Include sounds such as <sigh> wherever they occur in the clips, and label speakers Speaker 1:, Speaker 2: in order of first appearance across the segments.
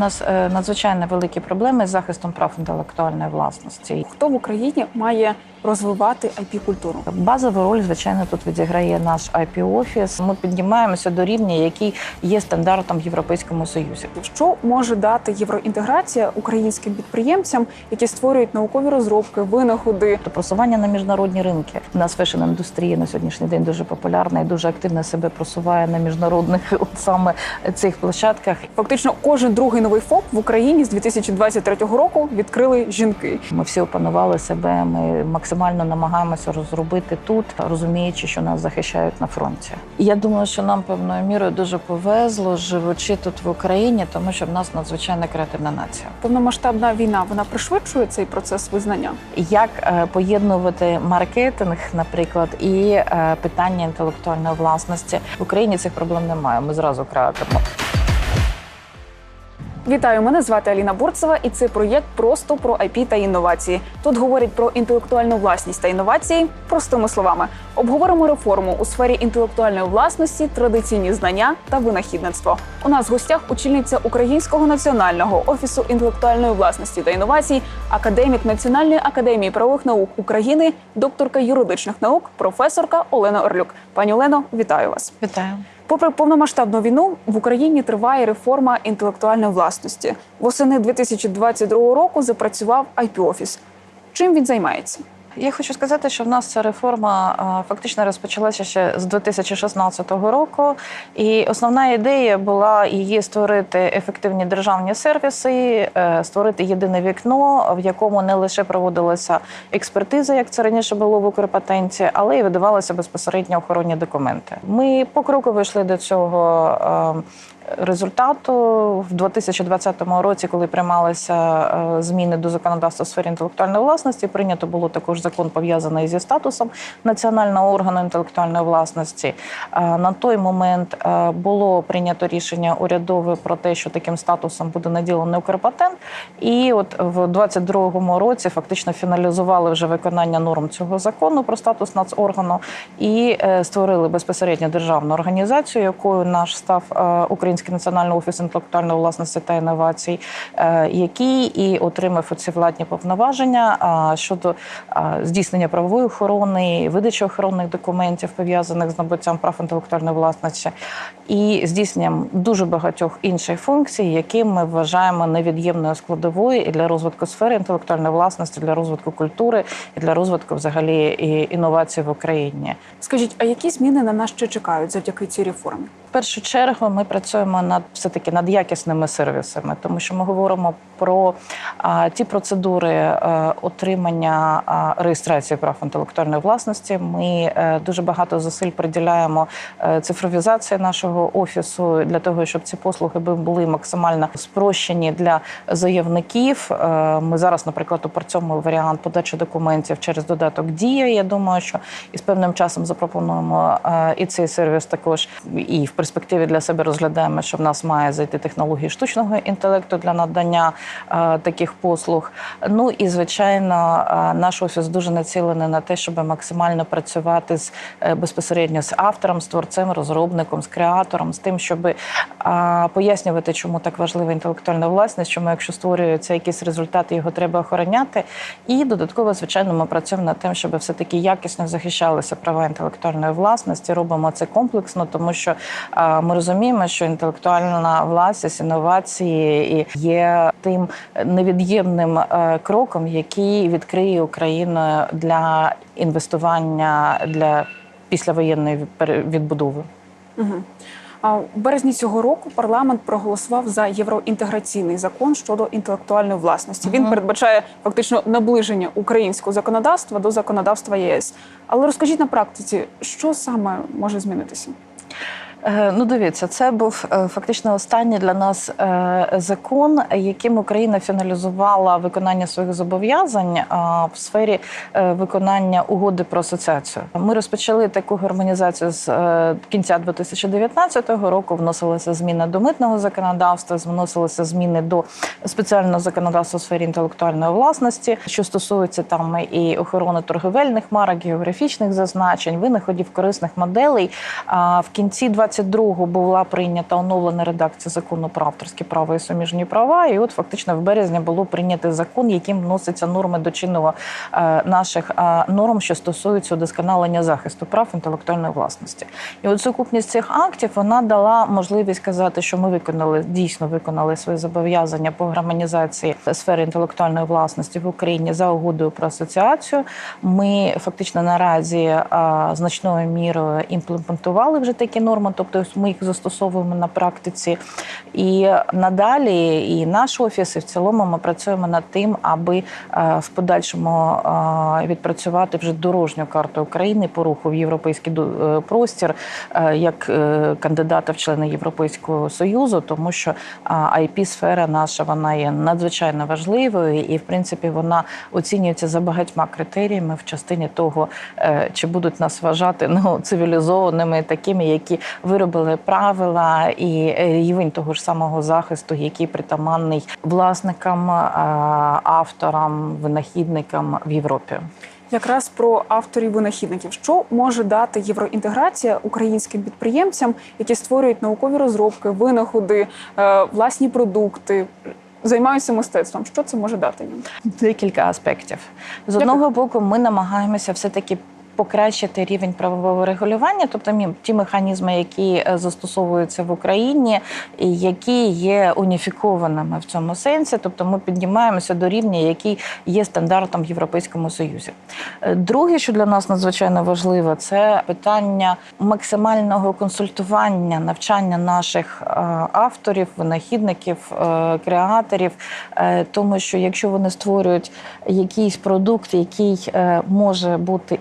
Speaker 1: нас е, надзвичайно великі проблеми з захистом прав інтелектуальної власності.
Speaker 2: Хто в Україні має розвивати ip культуру
Speaker 1: Базову роль, звичайно, тут відіграє наш ip офіс Ми піднімаємося до рівня, який є стандартом в Європейському Союзі.
Speaker 2: Що може дати євроінтеграція українським підприємцям, які створюють наукові розробки, винаходи?
Speaker 1: Тобто просування на міжнародні ринки. У нас фешн-індустрія на сьогоднішній день дуже популярна і дуже активно себе просуває на міжнародних от саме цих площадках.
Speaker 2: Фактично, кожен другий новий ФОП в Україні з 2023 року відкрили жінки.
Speaker 1: Ми всі опанували себе. Ми максимально намагаємося розробити тут, розуміючи, що нас захищають на фронті. Я думаю, що нам певною мірою дуже повезло, живучи тут в Україні, тому що в нас надзвичайно креативна нація.
Speaker 2: Повномасштабна війна вона пришвидшує цей процес визнання.
Speaker 1: Як е, поєднувати маркетинг, наприклад, і е, питання інтелектуальної власності в Україні цих проблем немає. Ми зразу креативно.
Speaker 2: Вітаю, мене звати Аліна Бурцева, і це проєкт просто про IP та інновації. Тут говорять про інтелектуальну власність та інновації простими словами. Обговоримо реформу у сфері інтелектуальної власності, традиційні знання та винахідництво. У нас в гостях очільниця Українського національного офісу інтелектуальної власності та інновацій, академік Національної академії правових наук України, докторка юридичних наук, професорка Олена Орлюк. Пані Олено, вітаю вас.
Speaker 1: Вітаю.
Speaker 2: Попри повномасштабну війну в Україні триває реформа інтелектуальної власності. Восени 2022 року запрацював IP офіс Чим він займається?
Speaker 1: Я хочу сказати, що в нас ця реформа фактично розпочалася ще з 2016 року, і основна ідея була її створити ефективні державні сервіси, е, створити єдине вікно, в якому не лише проводилася експертиза, як це раніше було в Укрпатенті, але й видавалися безпосередньо охоронні документи. Ми покроково йшли до цього. Результату в 2020 році, коли приймалися е, зміни до законодавства у сфері інтелектуальної власності, прийнято було також закон пов'язаний зі статусом національного органу інтелектуальної власності. Е, На той момент е, було прийнято рішення урядове про те, що таким статусом буде наділений Укрпатент. І от в 2022 році фактично фіналізували вже виконання норм цього закону про статус нацоргану і створили безпосередньо державну організацію, якою наш став е, Український національний офіс інтелектуальної власності та інновацій, е, який і отримав ці владні повноваження щодо здійснення правової охорони, видачі охоронних документів пов'язаних з набуттям прав інтелектуальної власності і здійсненням дуже багатьох інших функцій, які ми вважаємо невід'ємною складовою і для розвитку сфери інтелектуальної власності, для розвитку культури і для розвитку взагалі і інновацій в Україні.
Speaker 2: Скажіть, а які зміни на нас ще чекають завдяки цій реформі?
Speaker 1: Першу чергу ми працюємо над все таки над якісними сервісами, тому що ми говоримо про а, ті процедури е, отримання а, реєстрації прав інтелектуальної власності. Ми е, дуже багато зусиль приділяємо е, цифровізації нашого офісу для того, щоб ці послуги були максимально спрощені для заявників. Е, Ми зараз, наприклад, опрацьовуємо варіант подачі документів через додаток Дія. Я думаю, що із певним часом запропонуємо е, і цей сервіс також і в перспективі для себе розглядаємо, що в нас має зайти технології штучного інтелекту для надання е, таких послуг. Ну і звичайно, е, наш офіс дуже націлений на те, щоб максимально працювати з е, безпосередньо з автором, з творцем, розробником, з креатором, з тим, щоб пояснювати, чому так важлива інтелектуальна власність, чому якщо створюється якийсь результат, його треба охороняти. І додатково, звичайно, ми працюємо над тим, щоб все таки якісно захищалися права інтелектуальної власності. Робимо це комплексно, тому що ми розуміємо, що інтелектуальна власність, інновації є тим невід'ємним е, кроком, який відкриє Україну для інвестування для післявоєнної відбудови.
Speaker 2: Угу. В березні цього року парламент проголосував за євроінтеграційний закон щодо інтелектуальної власності. Він
Speaker 1: Мгм.
Speaker 2: передбачає фактично наближення українського законодавства до законодавства ЄС. Але розкажіть на практиці, що саме може змінитися?
Speaker 1: Е, Ну, дивіться, це був е, фактично останній для нас е, закон, яким Україна фіналізувала виконання своїх зобов'язань в сфері виконання угоди про асоціацію. Ми розпочали таку гармонізацію з кінця 2019 року. Вносилися зміни до митного законодавства, вносилися зміни до спеціального законодавства у сфері інтелектуальної власності, що стосується там і охорони торговельних марок, географічних зазначень, винаходів корисних моделей. В кінці 22-го була прийнята оновлена редакція закону про авторське право і суміжні права. І от фактично в березні було прийнятий закон, яким вносяться норми до чинного е, наших е, норм, що стосуються удосконалення захисту прав інтелектуальної власності. І от сукупність цих актів вона дала можливість сказати, що ми виконали дійсно виконали свої зобов'язання по гармонізації сфери інтелектуальної власності в Україні за угодою про асоціацію. Ми фактично наразі а, значною мірою імплементували вже такі норми, тобто ми їх застосовуємо на практиці. І надалі, і наш офіс, і в цілому ми працюємо над тим, аби в подальшому відпрацювати вже дорожню карту України по руху в європейський е, простір е, як е, кандидата в члени Європейського союзу, тому що ip сфера наша вона є надзвичайно важливою, і в принципі вона оцінюється за багатьма критеріями в частині того, е, чи будуть нас вважати ну цивілізованими, такими, які виробили правила і рівень того ж самого захисту, який притаманний власникам, е, авторам, винахідникам в Європі.
Speaker 2: Якраз про авторів винахідників, що може дати євроінтеграція українським підприємцям, які створюють наукові розробки, винаходи, е, власні продукти, займаються мистецтвом. Що це може дати їм?
Speaker 1: Декілька аспектів. З одного боку, ми намагаємося все-таки покращити рівень правового регулювання, тобто ті механізми, які е, застосовуються в Україні, які є уніфікованими в цьому сенсі. Тобто ми піднімаємося до рівня, який є стандартом в Європейському Союзі. Е, Друге, що для нас надзвичайно важливо, це питання максимального консультування, навчання наших е, авторів, винахідників, креаторів, тому що якщо вони створюють якийсь продукт, який може бути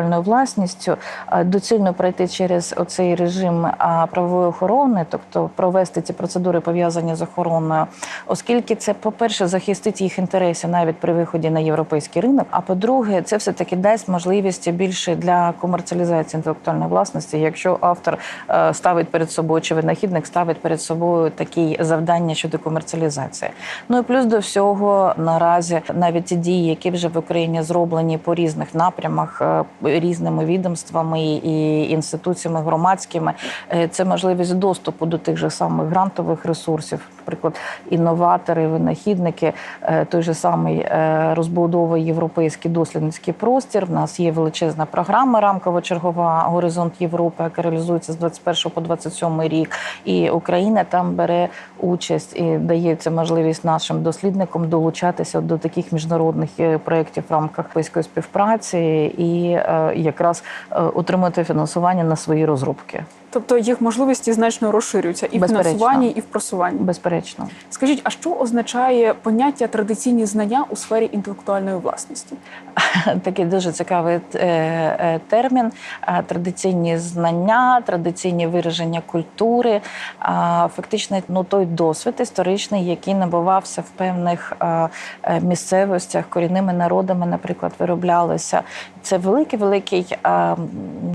Speaker 1: інтелектуальною власністю, е, доцільно пройти через оцей режим е, правової охорони, тобто провести ці процедури пов'язані з охороною, оскільки це, по-перше, захистить їх інтереси навіть при виході на європейський ринок. А по-друге, це все таки дасть можливість більше для комерціалізації інтелектуальної власності, якщо автор е, ставить перед собою чи винахідник ставить перед собою такі завдання щодо комерціалізації. Ну і плюс до всього наразі навіть ті дії, які вже в Україні зроблені по різних напрямах, різними відомствами і інституціями громадськими, е, це можливість доступу до тих же самих грантових ресурсів, наприклад, інноватори, винахідники, е, той же самий е, розбудовує європейський дослідницький простір. В нас є величезна програма рамкова чергова Горизонт Європи, яка реалізується з 21 по 27 рік. І Україна там бере участь і дається можливість нашим дослідникам долучатися до таких міжнародних проєктів в рамках європейської співпраці і якраз е, отримати фінансування на свої розробки.
Speaker 2: Тобто їх можливості значно розширюються і в фінансуванні, і в просуванні.
Speaker 1: Безперечно.
Speaker 2: Скажіть, а що означає поняття традиційні знання у сфері інтелектуальної власності? <laughs>
Speaker 1: Такий дуже цікавий е, е, термін. Традиційні знання, традиційні вираження культури, фактично ну, той досвід історичний, який набувався в певних е, місцевостях, корінними народами, наприклад, вироблялися. Це великий великий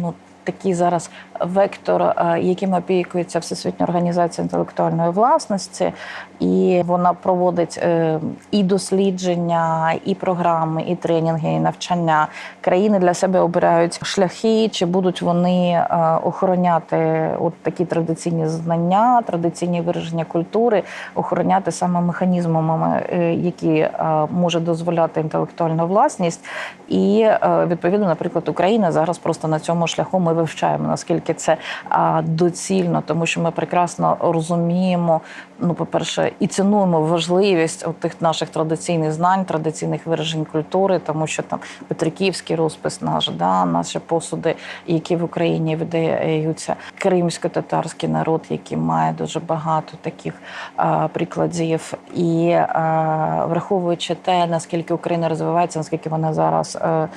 Speaker 1: ну, такий зараз вектор, е, яким опікується Всесвітня організація інтелектуальної власності, і вона проводить е, і дослідження, і програми, і тренінги, і навчання. Країни для себе обирають шляхи, чи будуть вони е, охороняти от такі традиційні знання, традиційні вираження культури, охороняти саме механізмами, які може дозволяти інтелектуальна власність. І відповідно, наприклад, Україна зараз просто на цьому шляху ми вивчаємо наскільки це а, доцільно, тому що ми прекрасно розуміємо. Ну, по-перше, і цінуємо важливість тих наших традиційних знань, традиційних виражень культури, тому що там Петриківський розпис наш, да, наші посуди, які в Україні видаються, кримсько-татарський народ, який має дуже багато таких а, прикладів, і а, враховуючи те, наскільки Україна розвивається, наскільки вона зараз, е,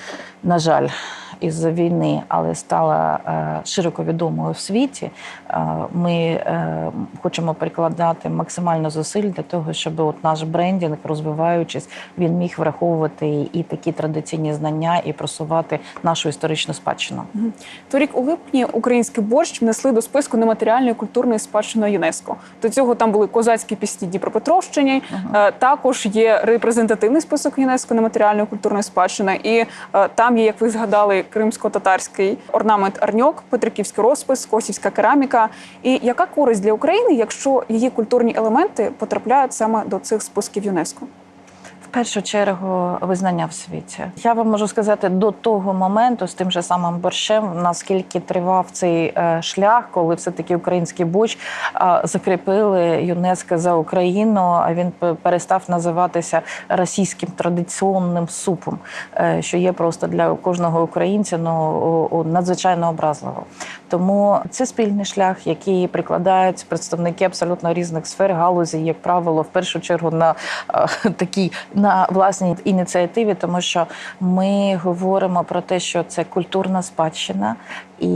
Speaker 1: на жаль, із війни, але стала е, широко відомою в світі. Е, Ми е, хочемо прикладати максимально зусиль для того, щоб от наш брендінг, розвиваючись, він міг враховувати і такі традиційні знання, і просувати нашу історичну спадщину.
Speaker 2: Торік у липні український борщ внесли до списку нематеріальної культурної спадщини ЮНЕСКо. До цього там були козацькі пісні Дніпропетровщині. Е, Також є репрезентативний список ЮНЕСКо нематеріальної культурної спадщини, і там є, як ви згадали, кримсько-татарський орнамент арньок, петриківський розпис, косівська кераміка. І яка користь для України, якщо її культурні елементи потрапляють саме до цих списків ЮНЕСКО?
Speaker 1: Першу чергу визнання в світі. Я вам можу сказати до того моменту з тим же самим борщем, наскільки тривав цей е, шлях, коли все таки український борщ е, закріпили ЮНЕСКО за Україну. А він перестав називатися російським традиційним супом, е, що є просто для кожного українця ну надзвичайно образливо. Тому це спільний шлях, який прикладають представники абсолютно різних сфер галузі, як правило, в першу чергу на е, <laughs> такій на власній ініціативі, тому що ми говоримо про те, що це культурна спадщина, і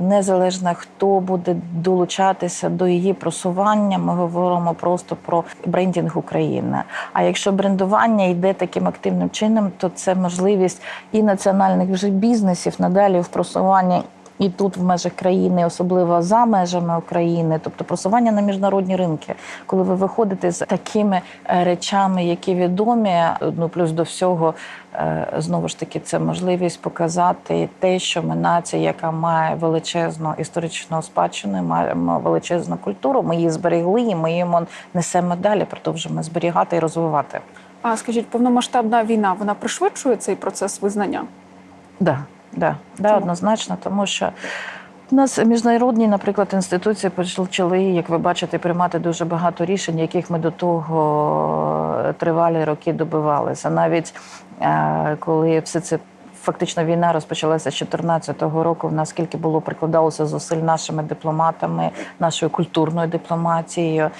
Speaker 1: незалежно хто буде долучатися до її просування, ми говоримо просто про брендінг України. А якщо брендування йде таким активним чином, то це можливість і національних вже бізнесів надалі в просуванні. І тут в межах країни, особливо за межами України, тобто просування на міжнародні ринки, коли ви виходите з такими е, речами, які відомі, ну плюс до всього, е, знову ж таки, це можливість показати те, що ми нація, яка має величезну історичну спадщину, маємо величезну культуру. Ми її зберегли, і ми її несемо далі, продовжуємо зберігати і розвивати.
Speaker 2: А скажіть, повномасштабна війна вона пришвидшує цей процес визнання?
Speaker 1: Да, да, да, однозначно, тому що у нас міжнародні, наприклад, інституції почали, як ви бачите, приймати дуже багато рішень, яких ми до того тривалі роки добивалися. Навіть е, коли все це. Фактично війна розпочалася з 2014 року. В Наскільки було прикладалося зусиль нашими дипломатами, нашою культурною дипломатією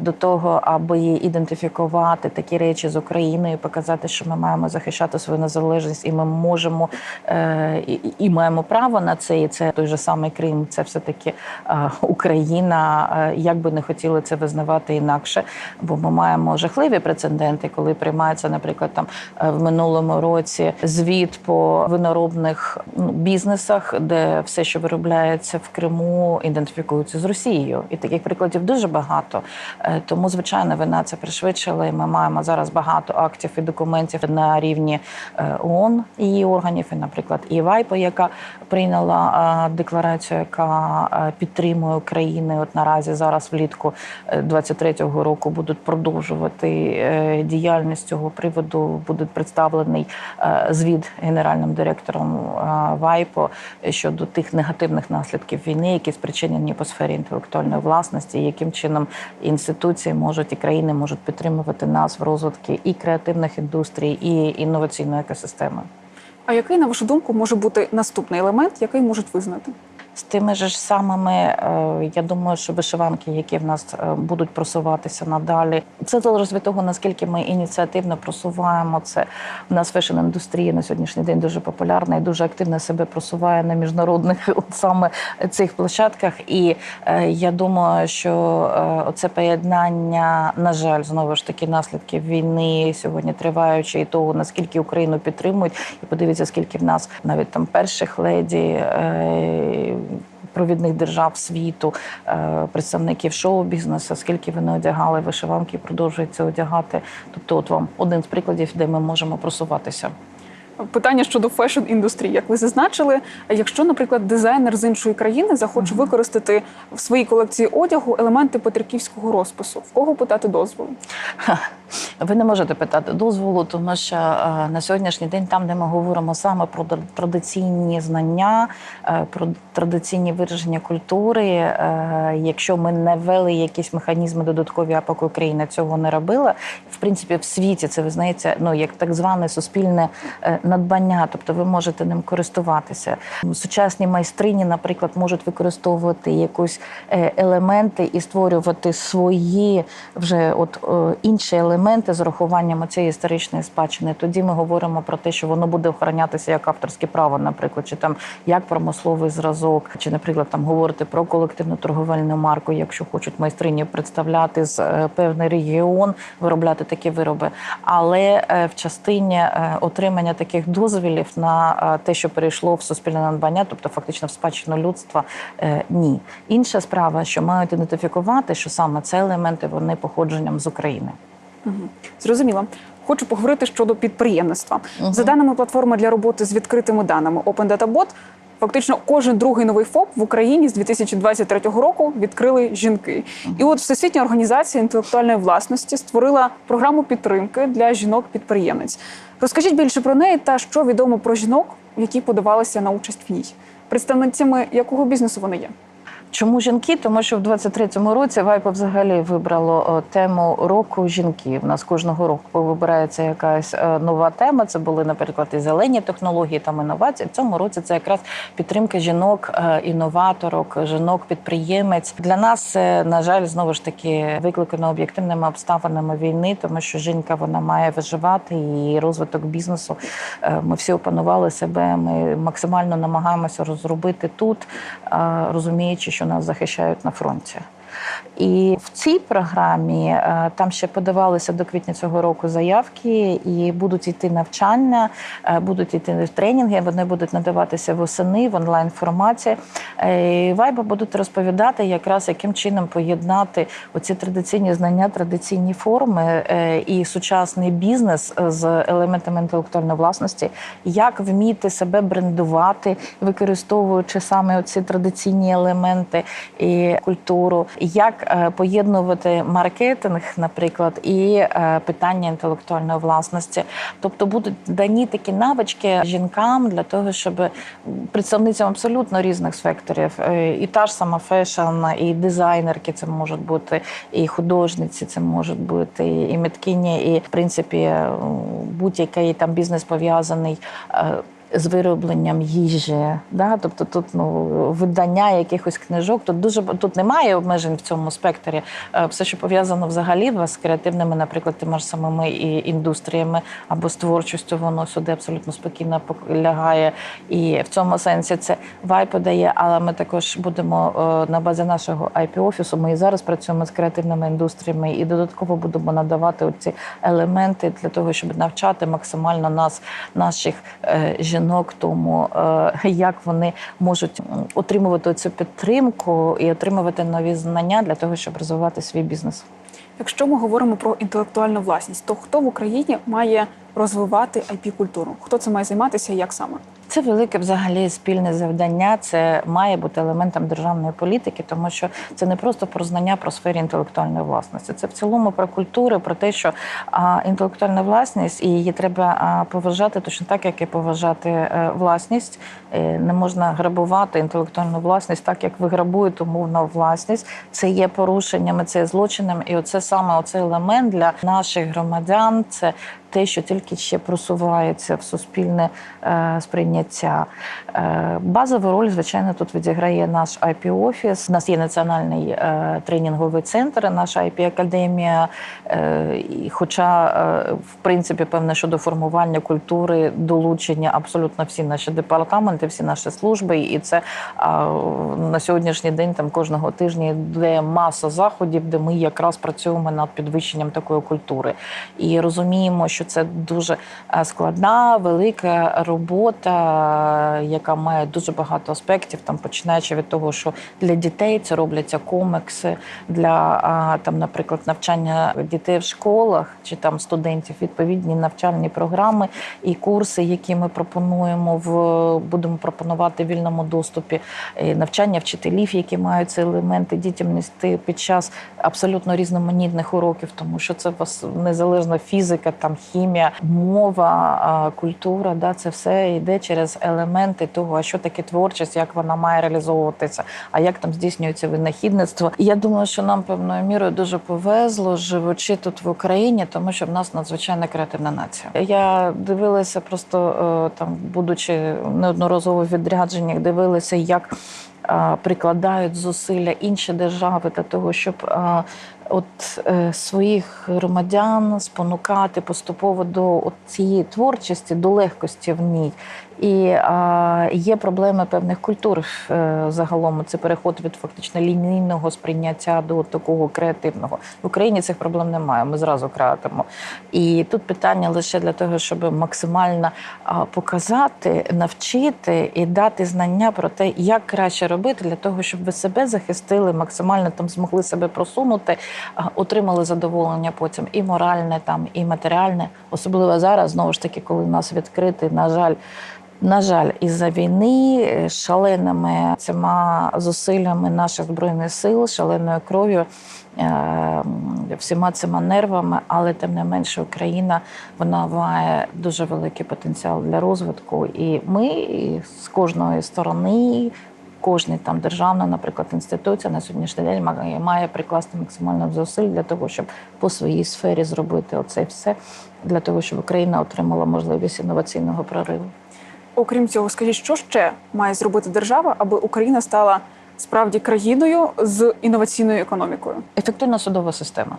Speaker 1: до того, аби ідентифікувати такі речі з Україною, показати, що ми маємо захищати свою незалежність, і ми можемо е, і, маємо право на це. І це той же самий Крим. Це все таки е, Україна. Е, Як би не хотіли це визнавати інакше, бо ми маємо жахливі прецеденти, коли приймається, наприклад, там в минулому році звіт по виноробних ну, бізнесах, де все, що виробляється в Криму, ідентифікується з Росією, і таких прикладів дуже багато. Е, Тому, звичайно, вина це пришвидшила. І ми маємо зараз багато актів і документів на рівні е, ООН і її органів, і, наприклад, і ВАЙПО, яка прийняла е, декларацію, яка підтримує Україну. От наразі зараз влітку е, 23-го року будуть продовжувати діяльність цього приводу. Буде представлений е, звіт генеральним директором е, ВАЙПО щодо тих негативних наслідків війни, які спричинені по сфері інтелектуальної власності, яким чином інституції можуть і країни можуть підтримувати нас в розвитку і креативних індустрій, і інноваційної екосистеми.
Speaker 2: А який, на вашу думку, може бути наступний елемент, який можуть визнати?
Speaker 1: З тими ж самими, е, я думаю, що вишиванки, які в нас е, будуть просуватися надалі, це залежить від того, наскільки ми ініціативно просуваємо це. У нас фешн індустрія на сьогоднішній день дуже популярна і дуже активно себе просуває на міжнародних <laughs> от саме цих площадках. І е, я думаю, що е, оце поєднання, на жаль, знову ж таки наслідків війни сьогодні триваючи, і того наскільки Україну підтримують, і подивіться, скільки в нас навіть там перших леді. Провідних держав світу, е, представників шоу-бізнесу, скільки вони одягали вишиванки, і продовжують це одягати. Тобто, от вам один з прикладів, де ми можемо просуватися.
Speaker 2: Питання щодо фешн індустрії, як ви зазначили, якщо, наприклад, дизайнер з іншої країни захоче використати в своїй колекції одягу елементи петриківського розпису, в кого питати дозволу? <laughs>
Speaker 1: Ви не можете питати дозволу, тому що е, на сьогоднішній день, там, де ми говоримо саме про традиційні знання, е, про традиційні вираження культури, е, якщо ми не ввели якісь механізми додаткові, а поки Україна цього не робила, в принципі, в світі це визнається ну як так зване суспільне надбання, тобто ви можете ним користуватися. Сучасні майстрині, наприклад, можуть використовувати якусь е, елементи і створювати свої вже от інші елементи з урахуванням цієї історичної спадщини. Тоді ми говоримо про те, що воно буде охоронятися як авторське право, наприклад, чи там як промисловий зразок, чи, наприклад, там говорити про колективну торговельну марку, якщо хочуть майстрині представляти з е, певний регіон, виробляти такі вироби. Але е, в частині е, отримання таких дозволів на те, що перейшло в суспільне надбання, тобто фактично в спадщину людства, ні. Інша справа, що мають ідентифікувати, що саме це елементи вони походженням з України.
Speaker 2: Угу. Зрозуміло. хочу поговорити щодо підприємництва.
Speaker 1: Мгм.
Speaker 2: За даними платформи для роботи з відкритими даними Open Data Bot, Фактично, кожен другий новий ФОП в Україні з 2023 року відкрили жінки. І от Всесвітня організація інтелектуальної власності створила програму підтримки для жінок-підприємниць. Розкажіть більше про неї та що відомо про жінок, які подавалися на участь в ній. Представницями якого бізнесу вони є?
Speaker 1: Чому жінки? Тому що в 23-му році Вайпо взагалі вибрало тему року жінки. У нас кожного року вибирається якась е, нова тема. Це були, наприклад, і зелені технології там інновації. В цьому році це якраз підтримка жінок, е, інноваторок, жінок, підприємець. Для нас на жаль, знову ж таки викликано об'єктивними обставинами війни, тому що жінка вона має виживати і розвиток бізнесу. е, Ми всі опанували себе. Ми максимально намагаємося розробити тут, е, розуміючи, що нас захищають на фронті. І в цій програмі е, там ще подавалися до квітня цього року заявки, і будуть йти навчання, е, будуть йти тренінги. Вони будуть надаватися восени в онлайн форматі. Вайба будуть розповідати, якраз яким чином поєднати оці традиційні знання, традиційні форми е, і сучасний бізнес з елементами інтелектуальної власності, як вміти себе брендувати, використовуючи саме оці традиційні елементи і культуру, як е, поєднувати маркетинг, наприклад, і е, питання інтелектуальної власності. Тобто будуть дані такі навички жінкам для того, щоб представницям абсолютно різних секторів, е, і та ж сама фешн, і дизайнерки це можуть бути, і художниці це можуть бути, і міткині, і в принципі будь-який там бізнес пов'язаний. З виробленням їжі, да? тобто тут ну видання якихось книжок. Тут дуже тут немає обмежень в цьому спектрі. Е, Все, що пов'язано взагалі з креативними, наприклад, тими ж самими і індустріями або з творчістю, воно сюди абсолютно спокійно пок- лягає. І в цьому сенсі це вай подає. Але ми також будемо е, на базі нашого IP офісу. Ми і зараз працюємо з креативними індустріями, і додатково будемо надавати ці елементи для того, щоб навчати максимально нас, наших е, жінок, тому е, як вони можуть отримувати цю підтримку і отримувати нові знання для того, щоб розвивати свій бізнес.
Speaker 2: Якщо ми говоримо про інтелектуальну власність, то хто в Україні має розвивати ip культуру Хто це має займатися і як саме?
Speaker 1: Це велике взагалі спільне завдання. Це має бути елементом державної політики, тому що це не просто про знання про сфері інтелектуальної власності. Це в цілому про культуру, про те, що інтелектуальна власність і її треба поважати точно так, як і поважати е, власність. Е, Не можна грабувати інтелектуальну власність, так як ви грабуєте умовно власність. Це є порушеннями, це є злочином, і оце саме оцей елемент для наших громадян. Це те, що тільки ще просувається в суспільне е, сприйняття. Е, базову роль, звичайно, тут відіграє наш IP офіс. У нас є національний е, тренінговий центр, наша IP академія. Хоча, в принципі, певне щодо формування культури, долучення абсолютно всі наші департаменти, всі наші служби, і це на сьогоднішній день там кожного тижня йде маса заходів, де ми якраз працюємо над підвищенням такої культури. І розуміємо, що це дуже е, складна, велика робота, яка має дуже багато аспектів, там починаючи від того, що для дітей це робляться комікси для там, наприклад, навчання дітей в школах чи там студентів відповідні навчальні програми і курси, які ми пропонуємо в будемо пропонувати в вільному доступі, е, навчання вчителів, які мають ці елементи дітям нести під час абсолютно різноманітних уроків, тому що це вас незалежно фізика, там хімія, мова, культура, да, це все йде через елементи того, а що таке творчість, як вона має реалізовуватися, а як там здійснюється винахідництво. І я думаю, що нам певною мірою дуже повезло живучи тут в Україні, тому що в нас надзвичайно креативна нація. Я дивилася просто е, там, будучи неодноразово в відрядженнях, дивилася, як прикладають зусилля інші держави для того, щоб от е, своїх громадян спонукати поступово до от цієї творчості, до легкості в ній. І а, є проблеми певних культур е, загалом. Це переход від фактично лінійного сприйняття до такого креативного. В Україні цих проблем немає. Ми зразу креатимо. І тут питання лише для того, щоб максимально показати, навчити і дати знання про те, як краще робити для того, щоб ви себе захистили, максимально там змогли себе просунути отримали задоволення потім і моральне, там, і матеріальне. Особливо зараз, знову ж таки, коли нас відкритий, на жаль. На жаль, із-за війни е, шаленими цими зусиллями наших збройних сил, шаленою кров'ю, е, всіма цими нервами, але тим не менше Україна вона має дуже великий потенціал для розвитку. І ми з кожної сторони, кожна там державна, наприклад, інституція на сьогоднішній день має прикласти максимально зусиль для того, щоб по своїй сфері зробити оце все для того, щоб Україна отримала можливість інноваційного прориву.
Speaker 2: Окрім цього, скажіть, що ще має зробити держава, аби Україна стала справді країною з інноваційною економікою?
Speaker 1: ефективна судова система.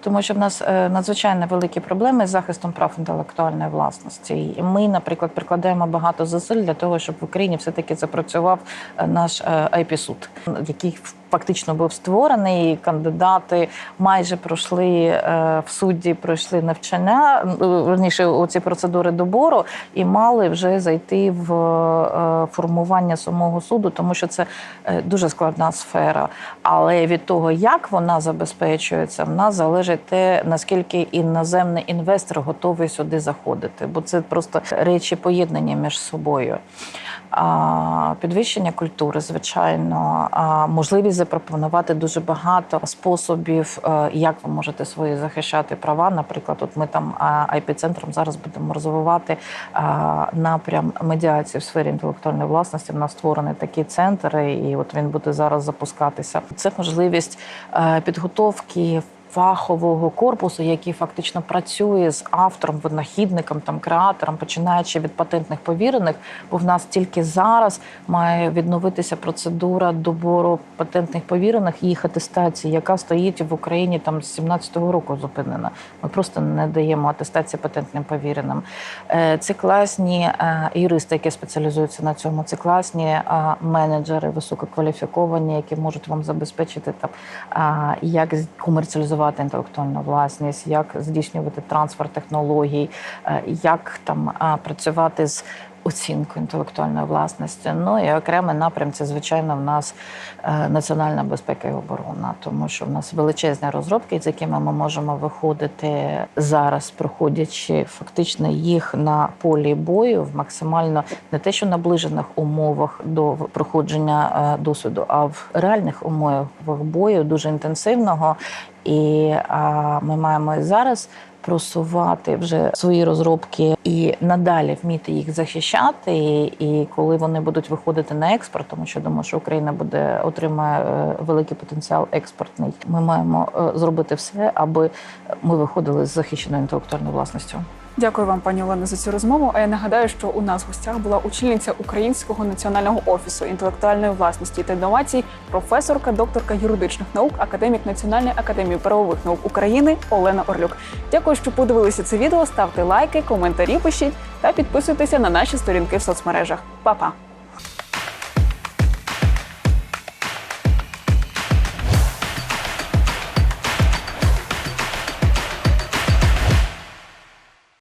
Speaker 1: Тому що в нас е, надзвичайно великі проблеми з захистом прав інтелектуальної власності. І ми, наприклад, прикладаємо багато зусиль для того, щоб в Україні все-таки запрацював е, наш ip суд який фактично був створений. Кандидати майже пройшли е, в суді, пройшли навчання, е, верніше оці процедури добору, і мали вже зайти в е, формування самого суду, тому що це е, дуже складна сфера. Але від того, як вона забезпечується, в нас залежить те, наскільки іноземний інвестор готовий сюди заходити, бо це просто речі поєднані між собою. Підвищення культури, звичайно, можливість запропонувати дуже багато способів, е, як ви можете свої захищати права. Наприклад, от ми там ip центром зараз будемо розвивати напрям медіації в сфері інтелектуальної власності. В нас створений такий центр, і от він буде зараз запускатися. Це можливість е, підготовки. Фахового корпусу, який фактично працює з автором, винахідником, там креатором, починаючи від патентних повірених, бо в нас тільки зараз має відновитися процедура добору патентних повірених, їх атестації, яка стоїть в Україні там з 17-го року зупинена. Ми просто не даємо атестації патентним повіреним. Е, Це класні е, юристи, які спеціалізуються на цьому. Це класні е, менеджери, висококваліфіковані, які можуть вам забезпечити там, як з- комерціалізувати інтелектуальну власність, як здійснювати трансфер технологій, е, як там працювати з оцінкою інтелектуальної власності. Ну і окремий напрям це, звичайно, в нас е, національна безпека і оборона, тому що в нас величезні розробки, з якими ми можемо виходити зараз, проходячи фактично їх на полі бою в максимально не те, що наближених умовах до проходження е, досвіду, а в реальних умовах бою дуже інтенсивного. І а, ми маємо і зараз просувати вже свої розробки і надалі вміти їх захищати. І, і коли вони будуть виходити на експорт, тому що думаю, що Україна буде отримає е, великий потенціал експортний. Ми маємо е, зробити все, аби ми виходили з захищеною інтелектуальною власністю.
Speaker 2: Дякую вам, пані Олено, за цю розмову. А я нагадаю, що у нас в гостях була очільниця Українського національного офісу інтелектуальної власності та інновацій, професорка, докторка юридичних наук, академік Національної академії правових наук України Олена Орлюк. Дякую, що подивилися це відео. Ставте лайки, коментарі пишіть та підписуйтеся на наші сторінки в соцмережах. Па-па!